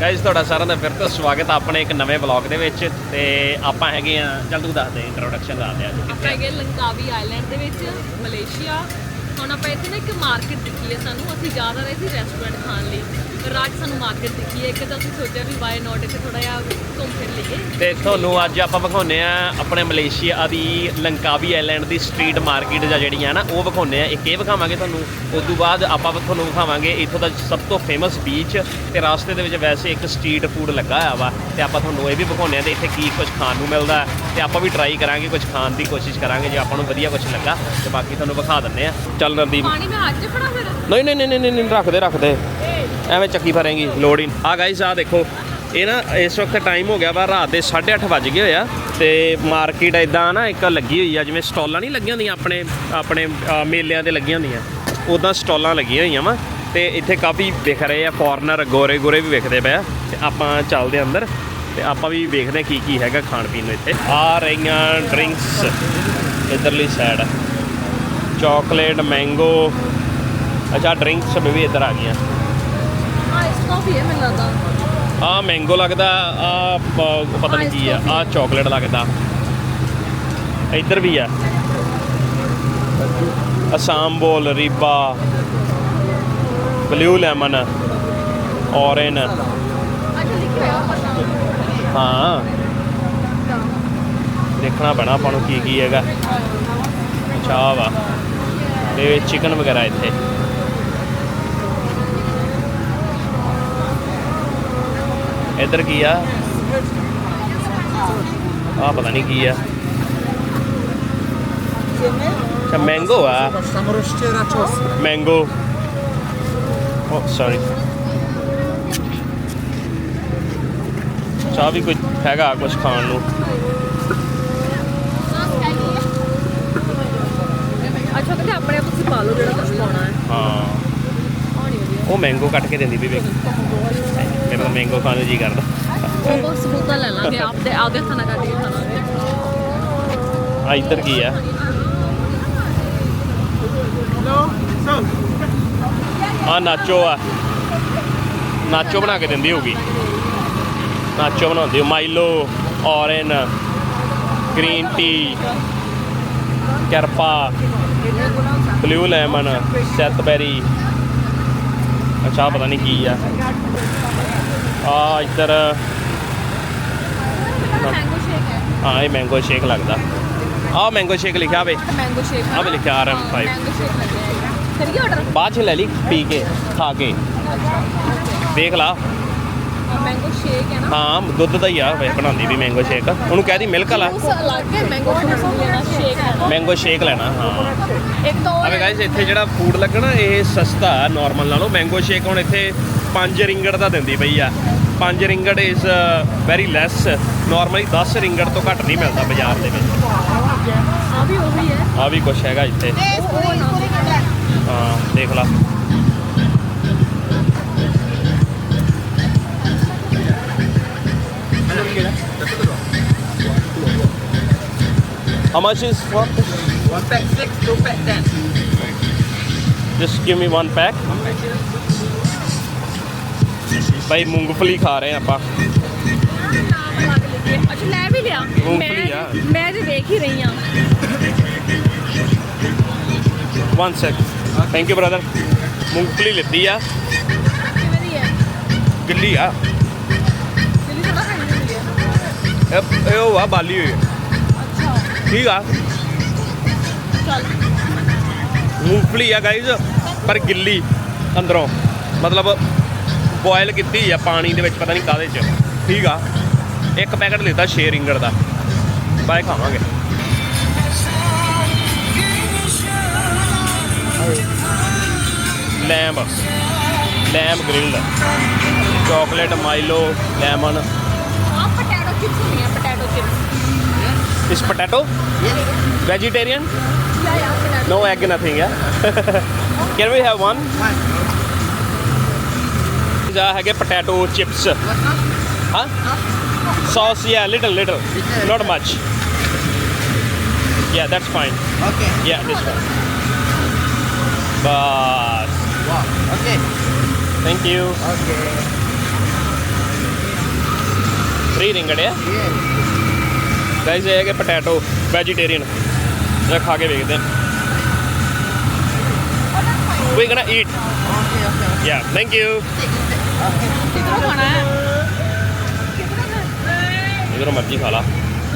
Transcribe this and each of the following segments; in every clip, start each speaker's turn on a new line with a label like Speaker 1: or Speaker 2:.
Speaker 1: Guys ਤੁਹਾਡਾ ਸਾਰਿਆਂ ਦਾ ਫਿਰ ਤੋਂ ਸਵਾਗਤ ਆ ਆਪਣੇ ਇੱਕ ਨਵੇਂ ਵਲੌਗ ਦੇ ਵਿੱਚ ਤੇ ਆਪਾਂ ਹੈਗੇ ਆ ਚੱਲ ਤੂੰ ਦੱਸ ਦੇ ਇੰਟਰੋਡਕਸ਼ਨ ਦੱਸ ਦੇ ਅੱਜ
Speaker 2: ਆਪਾਂ ਹੈਗੇ ਲੰਕਾਵੀ ਆਈਲੈਂਡ ਦੇ ਵਿੱਚ ਮਲੇਸ਼ੀਆ। ਹੁਣ ਆਪਾਂ ਇੱਥੇ ਨਾ ਇੱਕ ਮਾਰਕੀਟ ਦਿਖੀ ਹੈ ਸਾਨੂੰ ਅਸੀਂ ਜਾ ਰਹੇ ਸੀ ਰੈਸਟੋਰੈਂਟ ਖਾਣ ਲਈ। ਰਾਜ ਸਾਨੂੰ ਮਾਰਕੀਟ ਦਿਖੀ ਹੈ। ਇੱਕ ਤਾਂ ਅਸੀਂ ਸੋਚਿਆ ਵੀ ਵਾਈ ਨਾਟ ਇੱਥੇ ਥੋੜਾ ਜਿਹਾ ਘੁੰਮ ਫਿਰ ਲਈਏ।
Speaker 1: ਤੇ ਤੁਹਾਨੂੰ ਅੱਜ ਆਪਾਂ ਵਿਖਾਉਨੇ ਆ ਆਪਣੇ ਮਲੇਸ਼ੀਆ ਦੀ ਲੰਕਾਵੀ ਆਈਲੈਂਡ ਦੀ ਸਟਰੀਟ ਮਾਰਕੀਟ ਜਾਂ ਜਿਹੜੀਆਂ ਨਾ ਉਹ ਵਿਖਾਉਨੇ ਆ ਇੱਕ ਇਹ ਵਿਖਾਵਾਂਗੇ ਤੁਹਾਨੂੰ ਉਸ ਤੋਂ ਬਾਅਦ ਆਪਾਂ ਤੁਹਾਨੂੰ ਵਿਖਾਵਾਂਗੇ ਇੱਥੋਂ ਦਾ ਸਭ ਤੋਂ ਫੇਮਸ ਬੀਚ ਤੇ ਰਾਸਤੇ ਦੇ ਵਿੱਚ ਵੈਸੇ ਇੱਕ ਸਟਰੀਟ ਫੂਡ ਲੱਗਾ ਹੋਇਆ ਵਾ ਤੇ ਆਪਾਂ ਤੁਹਾਨੂੰ ਇਹ ਵੀ ਵਿਖਾਉਨੇ ਆ ਤੇ ਇੱਥੇ ਕੀ ਕੁਝ ਖਾਣ ਨੂੰ ਮਿਲਦਾ ਤੇ ਆਪਾਂ ਵੀ ਟਰਾਈ ਕਰਾਂਗੇ ਕੁਝ ਖਾਣ ਦੀ ਕੋਸ਼ਿਸ਼ ਕਰਾਂਗੇ ਜੇ ਆਪਾਂ ਨੂੰ ਵਧੀਆ ਕੁਝ ਲੱਗਾ। ਤੇ ਬਾਕੀ ਤੁਹਾਨੂੰ ਵਿਖਾ ਦਿੰਨੇ ਆ ਚੱਲ ਨਰਦੀਪ
Speaker 2: ਪਾਣੀ ਮੈਂ 'ਚ ਫੜਾ ਫਿਰ?
Speaker 1: ਨਹੀਂ ਨਹੀਂ ਨਹੀਂ ਨਹੀਂ ਰੱਖਦੇ ਰੱਖਦੇ। ਐਵੇਂ ਚੱਕੀ ਫਰੇਂਗੀ ਲੋੜ ਹੀ ਆ ਗਾਈਸ ਆ ਦੇਖੋ, ਇਹ ਨਾ ਇਸ ਵਕਤ ਟਾਈਮ ਹੋ ਗਿਆ ਵਾ, ਰਾਤ ਦੇ 8:30 ਵੱਜ ਗਏ ਹੋਇਆ ਤੇ ਮਾਰਕੀਟ ਇਦਾਂ ਨਾ ਇੱਕ ਲੱਗੀ ਹੋਈ ਆ, ਜਿਵੇਂ ਸਟਾਲਾਂ ਨਹੀਂ ਲੱਗੀਆਂ ਹੁੰਦੀਆਂ, ਆਪਣੇ ਆਪਣੇ ਮੇਲਿਆਂ ਤੇ ਲੱਗੀਆਂ ਹੁੰਦੀਆਂ। ਉਦਾਂ ਸਟਾਲਾਂ ਲੱਗੀਆਂ ਹੋਈਆਂ ਵਾ ਤੇ ਇੱਥੇ ਕਾਫੀ ਦਿਖ ਰਹੇ ਆ ਫੋਰਨਰ ਗੋਰੇ ਗੋਰੇ ਵੀ ਵਿਖਦੇ ਪਏ ਆ। ਤੇ ਆਪਾਂ ਚੱਲਦੇ ਆ ਅੰਦਰ ਤੇ ਆਪਾਂ ਵੀ ਵੇਖਦੇ ਹਾਂ ਕੀ ਕੀ ਹੈਗਾ ਖਾਣ ਪੀਣ ਨੂੰ ਇੱਥੇ। ਆ ਰਹੀਆਂ ਡਰਿੰਕਸ ਇਧਰਲੀ ਸਾਈਡ ਚਾਕਲੇਟ ਮੈਂਗੋ ਅੱਛਾ ਡਰਿੰਕਸ ਵੀ ਇੱਧਰ ਆ ਗਈਆਂ।
Speaker 2: ਕਾਫੀ ਹੈ ਮੈਨੂੰ ਲੱਗਦਾ।
Speaker 1: ਆ ਮੈਂਗੋ ਲੱਗਦਾ ਆ ਪਤਾ ਨਹੀਂ ਕੀ ਆ ਆ ਚਾਕਲੇਟ ਲੱਗਦਾ। ਇੱਧਰ ਵੀ ਆ। ਅਸਾਮ ਬੋਲ ਰੀਬਾ ਬਲੂ ਲੈਮਨ ਔਰੇਨ ਹਾਂ। ਦੇਖਣਾ ਪੈਣਾ ਆਪਾਂ ਨੂੰ ਕੀ ਕੀ ਹੈਗਾ। ਚਾਹ ਵਾ। ਤੇ ਚਿਕਨ ਵਗੈਰਾ ਇੱਥੇ। ਇੱਧਰ ਕੀ ਆ? ਆ ਪਤਾ ਨਹੀਂ ਕੀ ਆ। ਅੱਛਾ ਮੈਂਗੋ ਆ. ਮੈਂਗੋ ਓ ਸੌਰੀ ਚਾਹ ਵੀ ਕੁਝ ਹੈਗਾ ਕੁਝ ਖਾਣ ਨੂੰ?
Speaker 2: ਅੱਛਾ ਕਹਿੰਦੇ ਆਪਣੇ ਆਪ ਤੁਸੀਂ ਪਾ ਲਓ ਜਿਹੜਾ ਕੁਝ ਪਾਉਣਾ ਹੈ।
Speaker 1: ਹਾਂ। ਉਹ ਮੈਂਗੋ ਕੱਟ ਕੇ ਦਿੰਦੀ ਵੀ ਵੇਖ। ਮੇਰਾ ਤਾਂ ਮੈਂਗੋ ਖਾਣ ਨੂੰ ਜੀ ਕਰਦਾ।
Speaker 2: ਉਹ ਬਹੁਤ ਸਬੂਤਾ ਲੈ ਲਾਂਗੇ ਆਪਦੇ ਆਪਦੇ ਹੱਥਾਂ ਨਾਲ ਕੱਢ ਕੇ ਖਾਵਾਂਗੇ
Speaker 1: ਆ ਇੱਧਰ ਕੀ ਆ? ਆ ਨਾਚੋ ਆ। ਨਾਚੋ ਬਣਾ ਕੇ ਦਿੰਦੀ ਹੋਗੀ ਨਾਚੋ ਬਣਾਉਂਦੀ ਹੋ ਮਾਈਲੋ ਔਰੇਨ ਗ੍ਰੀਨ ਟੀ ਕਰਪਾ ਬਲੂ ਲੈਮਨ ਸੈਤਬੈਰੀ ਅੱਛਾ ਪਤਾ ਨਹੀਂ ਕੀ ਆ। ਆ ਇੱਧਰ
Speaker 2: ਮੈਂਗੋ ਸ਼ੇਕ ਹੈ।
Speaker 1: ਹਾਂ ਇਹ ਮੈਂਗੋ ਸ਼ੇਕ ਲੱਗਦਾ। ਆ ਮੈਂਗੋ ਸ਼ੇਕ ਲਿਖਿਆ ਵੇ।
Speaker 2: ਮੈਂਗੋ ਸ਼ੇਕ
Speaker 1: ਆਹ ਵੀ ਲਿਖਿਆ RM5
Speaker 2: ਮੈਂਗੋ ਸ਼ੇਕ ਲੱਗਿਆ ਕਰੀਏ ਆਰਡਰ
Speaker 1: ਬਾਅਦ ਚ ਲੈ ਲਈ ਪੀ ਕੇ ਖਾ ਕੇ। ਦੇਖ ਲਾ।
Speaker 2: ਮੈਂਗੋ ਸ਼ੇਕ ਹੈ ਨਾ।
Speaker 1: ਹਾਂ ਦੁੱਧ ਦਾ ਹੀ ਆ ਵੇ ਬਣਾਉਂਦੀ ਵੀ ਮੈਂਗੋ ਸ਼ੇਕ ਉਹਨੂੰ ਕਹਿ ਦੀ ਮਿਲਕ ਵਾਲਾ।
Speaker 2: ਜੂਸ ਅਲੱਗ ਹੈ ਮੈਂਗੋ ਜੂਸ ਲੈਣਾ ਸ਼ੇਕ ਹੈ
Speaker 1: ਮੈਂਗੋ ਸ਼ੇਕ ਲੈਣਾ ਹਾਂ।
Speaker 2: ਇੱਕ ਤਾਂ
Speaker 1: ਅਬੇ ਗਾਇਸ ਇੱਥੇ ਜਿਹੜਾ ਫੂਡ ਲੱਗਣਾ ਇਹ ਸਸਤਾ ਨਾਰਮਲ ਨਾਲੋਂ। ਮੈਂਗੋ ਸ਼ੇਕ ਹੁਣ ਇੱਥੇ 5 ਰਿੰਗੜ ਦਾ ਦਿੰਦੀ ਪਈ ਆ। 5 ringgit is very less normally 10 ringgit ਤੋਂ ਘੱਟ ਨਹੀਂ ਮਿਲਦਾ ਬਾਜ਼ਾਰ ਦੇ ਵਿੱਚ।
Speaker 2: ਆ ਵੀ ਉਹੀ ਹੈ।
Speaker 1: ਆ ਵੀ ਕੁਛ ਹੈਗਾ ਇੱਥੇ। ਹਾਂ ਦੇਖ ਲਾ। How much is for this?
Speaker 3: One pack six, two pack ten.
Speaker 1: Just give me one pack. ਭਾਈ ਮੂੰਗਫਲੀ ਖਾ ਰਹੇ ਆਪਾਂ
Speaker 2: ਨਾਮ ਅਲੱਗ ਲਿਖੇ ਅੱਛਾ ਲੈ ਵੀ ਲਿਆ
Speaker 1: ਮੂੰਗਫਲੀ ਆ।
Speaker 2: ਮੈਂ ਮੈਂ ਜੇ ਦੇਖ ਹੀ ਰਹੀ ਹਾਂ
Speaker 1: one sec thank you brother ਮੂੰਗਫਲੀ ਲਿੱਤੀ ਆ
Speaker 2: ਕਿਵੇਂ ਦੀ ਹੈ
Speaker 1: ਗਿੱਲੀ ਆ
Speaker 2: ਦਿੱਲੀ ਤੋਂ ਬਾਹਰ ਨਹੀਂ ਮਿਲੀ ਹੈ
Speaker 1: ਇਹ ਇਹ ਉਹ ਆ ਬਾਲੀ ਹੋਈ
Speaker 2: ਅੱਛਾ
Speaker 1: ਠੀਕ ਆ।
Speaker 2: ਚੱਲ
Speaker 1: ਮੂੰਗਫਲੀ ਆ ਗਾਈਜ਼ ਪਰ ਗਿੱਲੀ ਅੰਦਰੋਂ। ਮਤਲਬ ਬੋਇਲ ਕੀਤੀ ਆ ਪਾਣੀ ਦੇ ਵਿੱਚ, ਪਤਾ ਨਹੀਂ ਕਾਦੇ ਚ। ਠੀਕ ਆ। ਇੱਕ ਪੈਕਟ ਲਿੱਤਾ 6 ਰਿੰਗੜ ਦਾ। ਬਾਏ ਖਾਵਾਂਗੇ। Lamb. Lamb grilled. Chocolate Milo lemon
Speaker 2: ਆ ਪਟੈਟੋ ਚਿਪਸ ਹੁੰਦੀਆਂ potato chips
Speaker 1: ਇਸ potato vegetarian
Speaker 2: yeah yeah potato
Speaker 1: No egg, nothing, yeah? Can we have one? ਜਾ ਹੈਗੇ potato chips. Huh? Sauce, yeah, little, little. Not much. Yeah, that's fine.
Speaker 3: Okay.
Speaker 1: Yeah, this one. Bas.
Speaker 3: Wow. Okay.
Speaker 1: Thank you.
Speaker 3: Okay.
Speaker 1: Free ਰਿੰਗੜ ਆ Guys ਇਹ ਹੈ ਕਿ potato vegetarian ਇਹ ਖਾ ਕੇ ਵੇਖਦੇ ਹਾਂ। We gonna eat
Speaker 3: Okay, okay.
Speaker 1: Yeah thank you
Speaker 2: ਕਿੱਧਰੋਂ ਖਾਣਾ ਹੈ
Speaker 1: ਇਧਰੋਂ ਮਰਜ਼ੀ ਖਾ ਲਾ।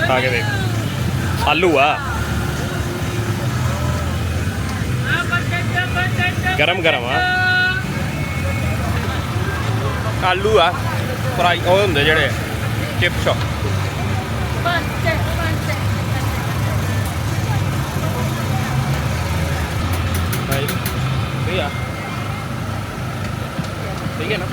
Speaker 1: ਖਾ ਕੇ ਵੇਖ। ਆਲੂ ਆ। ਗਰਮ ਗਰਮ ਆ। ਆਲੂ ਆ। ਫਰਾਈ ਉਹ ਹੁੰਦੇ ਜਿਹੜੇ। ਚਿਪਸ ਭਾਈ ਠੀਕ ਆ ਠੀਕ ਹੈ ਨਾ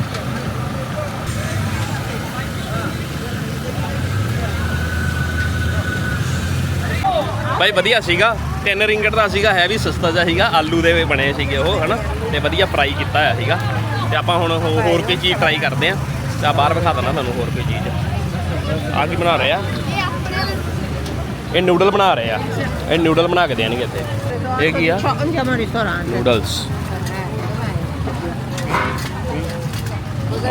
Speaker 1: ਭਾਈ ਵਧੀਆ ਸੀਗਾ। ਤਿੰਨ ਰਿੰਗਟ ਦਾ ਸੀਗਾ ਹੈ ਵੀ ਸਸਤਾ ਜਿਹਾ ਸੀਗਾ, ਆਲੂ ਦੇ ਬਣੇ ਸੀਗੇ ਉਹ, ਹਨਾ? ਤੇ ਵਧੀਆ ਫਰਾਈ ਕੀਤਾ ਹੋਇਆ ਸੀਗਾ। ਤੇ ਆਪਾਂ ਹੁਣ ਹੋ- ਹੋਰ ਕੋਈ ਚੀਜ਼ ਟਰਾਈ ਕਰਦੇ ਆਂ। ਤੇ ਆ ਬਾਹਰ ਵਿਖਾ ਦਿੰਦਾ ਤੁਹਾਨੂੰ ਹੋਰ ਕੋਈ ਚੀਜ਼। ਆ ਕੀ ਬਣਾ ਰਹੇ ਆ? ਇਹ ਨੂਡਲ ਬਣਾ ਰਹੇ ਆ। ਇਹ ਨੂਡਲ ਬਣਾ ਕੇ ਦੇਣਗੇ ਇੱਥੇ। ਇਹ ਕੀ ਆ?
Speaker 3: Andiamo al ristorante.
Speaker 1: ਨੂਡਲਸ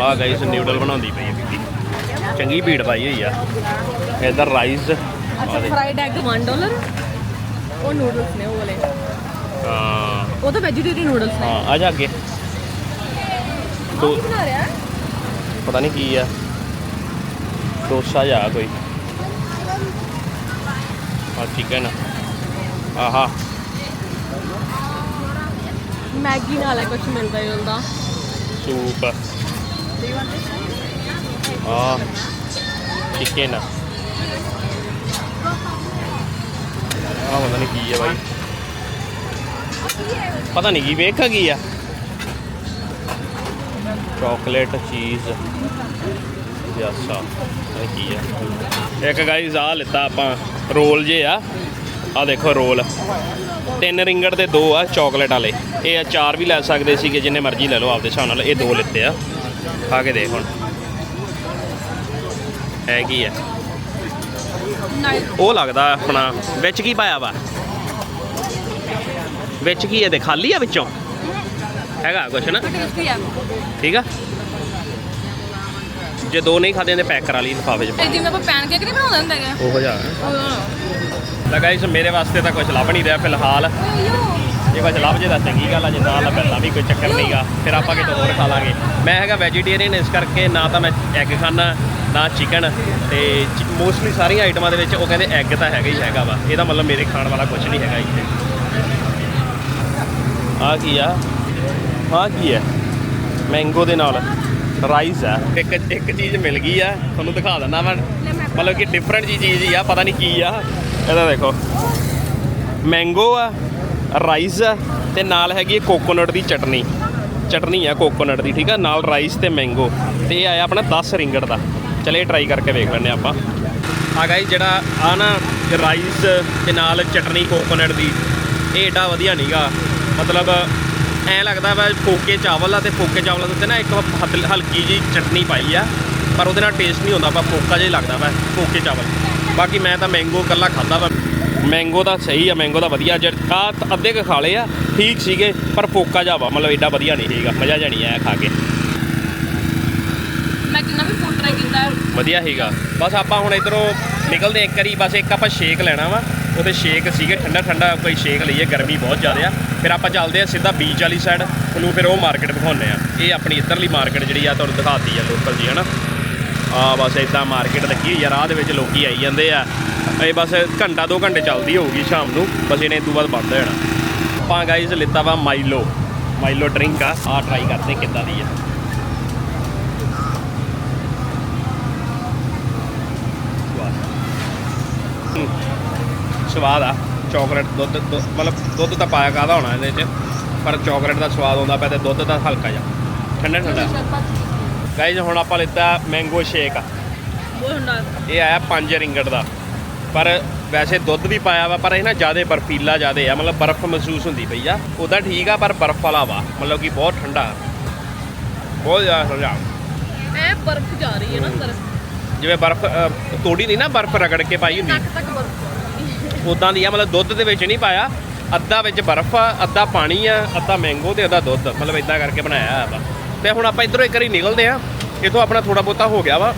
Speaker 1: ਆ ਗਾਇਸ ਨੂਡਲ ਬਣਾਉਂਦੀ ਪਈ ਹੈ ਬੀਬੀ। ਚੰਗੀ ਭੀੜ ਪਾਈ ਹੋਈ ਆ। ਇਧਰ ਰਾਈਸ
Speaker 2: ਅੱਛਾ ਫਰਾਈਡ ਐਗ 1 ਡਾਲਰ ਉਹ ਨੂਡਲਸ ਨੇ ਉਹ ਵਾਲੇ।
Speaker 1: ਹਾਂ।
Speaker 2: ਉਹ ਤਾਂ ਵੈਜੀਟੇਰੀਅਨ ਨੂਡਲਸ ਨੇ।
Speaker 1: ਹਾਂ ਆ ਜਾ ਅੱਗੇ। ਦੋ
Speaker 2: ਕੀ ਬਣਾ ਰਿਹਾ?
Speaker 1: ਪਤਾ ਨਹੀਂ ਕੀ ਆ। ਡੋਸਾ ਜਾ ਕੋਈ। ਆ। ਚਿਕਨ ਆਹਾ।
Speaker 2: ਮੈਗੀ ਨਾਲ ਹੈ ਕੁਝ ਮਿਲਦਾ ਜੁਲਦਾ
Speaker 1: ਸੂਪ। ਆ ਚਿਕਨ ਆ। ਆਹ ਪਤਾ ਨਹੀਂ ਕੀ ਆ ਬਾਈ। ਪਤਾ ਨਹੀਂ ਕੀ, ਵੇਖਾ ਕੀ ਆ। ਚਾਕਲੇਟ ਚੀਜ਼ ਯਾਸਾ ਇਹ ਕੀ ਆ। ਇੱਕ ਗਾਈਜ਼ ਆ ਲਿੱਤਾ ਆਪਾਂ, ਰੋਲ ਜੇ ਆ। ਆ ਦੇਖੋ ਰੋਲ। ਤਿੰਨ ਰਿੰਗੜ ਦੇ ਦੋ ਆ ਚਾਕਲੇਟ ਵਾਲੇ। ਇਹ ਆ ਚਾਰ ਵੀ ਲੈ ਸਕਦੇ ਸੀਗੇ, ਜਿੰਨੇ ਮਰਜ਼ੀ ਲੈ ਲਓ, ਆਪਦੇ ਹਿਸਾਬ ਨਾਲ ਇਹ ਦੋ ਲਿੱਤੇ ਆ। ਖਾ ਕੇ ਦੇਖ ਹੁਣ। ਹੈ ਕੀ
Speaker 2: ਆ?
Speaker 1: ਉਹ ਲੱਗਦਾ ਆਪਣਾ ਵਿੱਚ ਕੀ ਪਾਇਆ ਵਾ? ਵਿੱਚ ਕੀ ਇਹਦੇ ਖਾਲੀ ਆ ਵਿੱਚੋਂ? ਹੈਗਾ ਕੁਛ ਨਾ? ਠੀਕ ਆ? ਜੇ ਦੋ ਨਹੀਂ ਖਾਦੇ ਤੇ ਪੈਕ ਕਰਾ ਲਈ ਲਿਫਾਫੇ 'ਚ।
Speaker 2: ਜਿਵੇਂ ਆਪਾਂ ਪੈਨਕੇਕ ਨਹੀਂ ਬਣਾਉਂਦੇ ਹੁੰਦੇ ਹੈਗੇ।
Speaker 1: ਉਹ ਜਾ। ਤਾਂ ਗਾਇਸ ਮੇਰੇ ਵਾਸਤੇ ਤਾਂ ਕੁਝ ਲੱਭ ਨਹੀਂ ਰਿਹਾ ਫਿਲਹਾਲ। ਜੇ ਕੁਝ ਲੱਭ ਜੇ ਤਾਂ ਚੰਗੀ ਗੱਲ ਆ ਜੇ ਨਾ ਲੱਭੇ ਤਾਂ ਵੀ ਕੋਈ ਚੱਕਰ ਨਹੀਂਗਾ ਫਿਰ ਆਪਾਂ ਕਿਤੇ ਹੋਰ ਖਾ ਲਾਂਗੇ। ਮੈਂ ਹੈਗਾ ਵੈਜੀਟੇਰੀਅਨ ਇਸ ਕਰਕੇ ਨਾ ਤਾਂ ਮੈਂ ਐਗ ਖਾਣਾ ਨਾ ਚਿਕਨ ਤੇ ਮੋਸਟਲੀ ਸਾਰੀਆਂ ਆਈਟਮਾਂ ਦੇ ਵਿੱਚ ਉਹ ਕਹਿੰਦੇ ਐਗ ਤਾਂ ਹੈਗਾ ਹੀ ਹੈਗਾ ਵਾ। ਇਹਦਾ ਮਤਲਬ ਮੇਰੇ ਖਾਣ ਵਾਲਾ ਕੁਝ ਨਹੀਂ ਹੈਗਾ ਇੱਥੇ। ਆ ਕੀ ਆ? ਆ ਕੀ ਹੈ ਮੈਂਗੋ ਦੇ ਨਾਲ ਰਾਈਸ ਆ। ਇੱਕ ਇੱਕ ਚੀਜ਼ ਮਿਲ ਗਈ ਆ, ਤੁਹਾਨੂੰ ਦਿਖਾ ਦਿੰਦਾ ਮੈਂ। ਮਤਲਬ ਕਿ ਡਿਫਰੈਂਟ ਜੀ ਚੀਜ਼ ਹੀ ਆ, ਪਤਾ ਨਹੀਂ ਕੀ ਆ। ਇਹਦਾ ਦੇਖੋ। ਮੈਂਗੋ ਆ ਰਾਈਸ ਆ, ਤੇ ਨਾਲ ਹੈਗੀ ਹੈ ਕੋਕੋਨਟ ਦੀ ਚਟਨੀ। ਚਟਨੀ ਆ ਕੋਕੋਨਟ ਦੀ, ਠੀਕ ਆ? ਨਾਲ ਰਾਈਸ ਤੇ ਮੈਂਗੋ ਤੇ ਇਹ ਆਇਆ ਆਪਣਾ 10 ਰਿੰਗੜ ਦਾ। ਚਲੇ ਟਰਾਈ ਕਰਕੇ ਵੇਖ ਲੈਂਦੇ ਹਾਂ ਆਪਾਂ। ਆ ਗਾਈ ਜਿਹੜਾ ਆ ਨਾ ਰਾਈਸ ਤੇ ਨਾਲ ਚਟਨੀ ਕੋਕੋਨਟ ਦੀ ਇਹ ਏਡਾ ਵਧੀਆ ਨਹੀਂਗਾ ਮਤਲਬ ਐ ਲੱਗਦਾ ਵਾ ਫੋਕੇ ਚਾਵਲ ਆ ਤੇ ਫੋਕੇ ਚਾਵਲਾਂ ਦੇ ਉੱਤੇ ਨਾ ਇੱਕ ਹਲਕੀ ਜੀ ਚਟਨੀ ਪਾਈ ਆ ਪਰ ਉਹਦੇ ਨਾਲ ਟੇਸਟ ਨਹੀਂ ਹੁੰਦਾ ਵਾ ਫੋਕਾ ਜਿਹਾ ਲੱਗਦਾ ਵਾ ਫੋਕੇ ਚਾਵਲ। ਬਾਕੀ ਮੈਂ ਤਾਂ ਮੈਂਗੋ ਕੱਲਾ ਖਾਦਾ ਵਾ। ਮੈਂਗੋ ਦਾ ਸਹੀ ਆ ਮੈਂਗੋ ਦਾ ਵਧੀਆ ਜੇ ਆ ਅੱਧੇ ਕ ਖਾ ਲਏ ਆ ਠੀਕ ਸੀਗੇ ਪਰ ਫੋਕਾ ਜਿਹਾ ਵਾ ਮਤਲਬ ਏਡਾ ਵਧੀਆ ਨਹੀਂ ਸੀਗਾ ਮਜ਼ਾ ਜਿਹਾ ਨਹੀਂ ਆਇਆ ਖਾ ਕੇ।
Speaker 2: ਮੈਂ ਜਿੰਨਾ ਵੀ ਫੂਡ ਟਰਾਈ ਕੀਤਾ। ਹੈ
Speaker 1: ਵਧੀਆ ਸੀਗਾ। ਬਸ ਆਪਾਂ ਹੁਣ ਇਧਰੋਂ ਨਿਕਲਦੇ ਇੱਕ ਵਾਰੀ, ਬਸ ਇੱਕ ਆਪਾਂ ਸ਼ੇਕ ਲੈਣਾ ਵਾ। ਉਹਦੇ ਸ਼ੇਕ ਸੀਗੇ, ਠੰਡਾ ਠੰਡਾ ਕੋਈ ਸ਼ੇਕ ਲਈਏ, ਗਰਮੀ ਬਹੁਤ ਜ਼ਿਆਦਾ ਆ। ਫਿਰ ਆਪਾਂ ਚੱਲਦੇ ਆ ਸਿੱਧਾ ਬੀਚ ਵਾਲੀ ਸਾਈਡ ਤੁਹਾਨੂੰ ਫਿਰ ਉਹ ਮਾਰਕੀਟ ਦਿਖਾਉਂਦੇ ਆ। ਇਹ ਆਪਣੀ ਇੱਧਰਲੀ ਮਾਰਕੀਟ ਜਿਹੜੀ ਆ, ਤੁਹਾਨੂੰ ਦਿਖਾਤੀ ਆ ਲੋਕਲ ਜੀ, ਹਨਾ? ਆ ਬਸ ਇਦਾਂ ਮਾਰਕੀਟ ਲੱਗੀ ਹੋਈ ਆ, ਰਾਹ ਦੇ ਵਿੱਚ ਲੋਕੀ ਆਈ ਜਾਂਦੇ ਆ। ਇਹ ਬਸ ਘੰਟਾ ਦੋ ਘੰਟੇ ਚੱਲਦੀ ਹੋਊਗੀ ਸ਼ਾਮ ਨੂੰ, ਬਸ ਇਹਨੇ ਤੋਂ ਬਾਅਦ ਬੰਦ ਹੋ ਜਾਣਾ। ਆਪਾਂ ਗਾਈਜ਼ ਲਿੱਤਾ ਵਾ ਮਾਈਲੋ ਮਾਈਲੋ ਡਰਿੰਕ ਆ। ਆ ਟਰਾਈ ਕਰਦੇ ਕਿੱਦਾਂ ਦੀ ਆ। ਸਵਾਦ ਆ। ਚਾਕਲੇਟ ਦੁੱਧ ਦੁੱਧ- ਮਤਲਬ ਦੁੱਧ ਤਾਂ ਪਾਇਆ ਕਾਹਦਾ ਹੋਣਾ ਇਹਦੇ 'ਚ ਪਰ ਚਾਕਲੇਟ ਦਾ ਸਵਾਦ ਆਉਂਦਾ ਪਿਆ ਤੇ ਦੁੱਧ ਦਾ ਹਲਕਾ ਜਿਹਾ। ਠੰਡਾ ਠੰਡਾ ਗਾਈਜ਼ ਹੁਣ ਆਪਾਂ ਲਿੱਤਾ ਮੈਂਗੋ ਸ਼ੇਕ
Speaker 2: ਹੁੰਦਾ।
Speaker 1: ਇਹ ਆਇਆ 5 ਰਿੰਗਟ ਦਾ। ਪਰ ਵੈਸੇ ਦੁੱਧ ਵੀ ਪਾਇਆ ਵਾ ਪਰ ਇਹ ਨਾ ਜ਼ਿਆਦਾ ਬਰਫੀਲਾ ਜ਼ਿਆਦਾ ਆ ਮਤਲਬ ਬਰਫ਼ ਮਹਿਸੂਸ ਹੁੰਦੀ ਪਈ ਆ। ਉਹਦਾ ਠੀਕ ਆ ਪਰ ਬਰਫ਼ ਵਾਲਾ ਵਾ ਮਤਲਬ ਕਿ ਬਹੁਤ ਠੰਡਾ। ਬਹੁਤ ਜ਼ਿਆਦਾ ਠੰਡਾ
Speaker 2: ਐ ਬਰਫ਼ ਜਾ ਰਹੀ ਹੈ ਨਾ ਅੰਦਰ।
Speaker 1: ਜਿਵੇਂ ਬਰਫ਼ ਤੋੜੀ ਨਹੀਂ ਨਾ ਬਰਫ਼ ਰਗੜ ਕੇ ਪਾਈ ਹੁੰਦੀ।
Speaker 2: ਨੱਕ ਤੱਕ ਬਰਫ਼
Speaker 1: ਉਦਾਂ ਦੀ ਆ, ਮਤਲਬ ਦੁੱਧ ਦੇ ਵਿੱਚ ਨਹੀਂ ਪਾਇਆ। ਅੱਧਾ ਵਿੱਚ ਬਰਫ਼ ਆ, ਅੱਧਾ ਪਾਣੀ ਆ, ਅੱਧਾ ਮੈਂਗੋ ਤੇ ਅੱਧਾ ਦੁੱਧ। ਮਤਲਬ ਇਦਾਂ ਕਰਕੇ ਬਣਾਇਆ ਆ ਵਾ ਤੇ ਹੁਣ ਆਪਾਂ ਇਧਰੋਂ ਇੱਕ ਵਾਰੀ ਨਿਕਲਦੇ ਆ ਇਥੋਂ ਆਪਣਾ ਥੋੜਾ ਬਹੁਤਾ ਹੋ ਗਿਆ ਵਾ।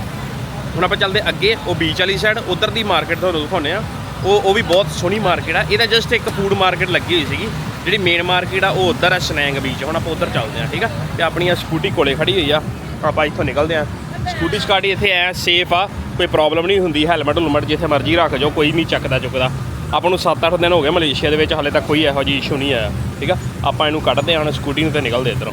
Speaker 1: ਹੁਣ ਆਪਾਂ ਚੱਲਦੇ ਅੱਗੇ, ਉਹ ਬੀਚ ਵਾਲੀ ਸਾਈਡ ਉਧਰ ਦੀ ਮਾਰਕੀਟ ਤੁਹਾਨੂੰ ਦਿਖਾਉਂਦੇ ਆ ਉਹ ਉਹ ਵੀ ਬਹੁਤ ਸੋਹਣੀ ਮਾਰਕੀਟ ਆ। ਇਹਦਾ ਜਸਟ ਇੱਕ ਫੂਡ ਮਾਰਕੀਟ ਲੱਗੀ ਹੋਈ ਸੀਗੀ। ਜਿਹੜੀ ਮੇਨ ਮਾਰਕੀਟ ਆ, ਉਹ ਉਧਰ ਆ ਸਨੈਂਗ ਬੀਚ ਹੁਣ ਆਪਾਂ ਉਧਰ ਚੱਲਦੇ ਆ ਠੀਕ ਆ? ਤੇ ਆ ਸਕੂਟੀ ਕੋਲੇ ਖੜੀ ਹੋਈ ਆ। ਆਪਾਂ ਇੱਥੋਂ ਨਿਕਲਦੇ ਆ ਸਕੂਟੀ ਸਕਾਟੀ ਇੱਥੇ ਐ ਸੇਫ ਆ। ਕੋਈ ਪ੍ਰੋਬਲਮ ਨਹੀਂ ਹੁੰਦੀ ਹੈਲਮਟ ਹੁਲਮਟ ਜਿੱਥੇ ਮਰਜ਼ੀ ਰੱਖ ਜਾਓ, ਕੋਈ ਨਹੀਂ ਚੱਕਦਾ ਚੁੱਕਦਾ। ਆਪਾਂ ਨੂੰ 7-8 ਦਿਨ ਹੋ ਗਏ ਮਲੇਸ਼ੀਆ ਦੇ ਵਿੱਚ, ਹਾਲੇ ਤੱਕ ਕੋਈ ਇਹੋ ਜਿਹੀ ਇਸ਼ੂ ਨਹੀਂ ਆਇਆ, ਠੀਕ ਆ? ਆਪਾਂ ਇਹਨੂੰ ਕੱਢਦੇ ਹਾਂ ਸਕੂਟੀ ਨੂੰ ਤੇ ਨਿਕਲਦੇ ਇੱਧਰੋਂ।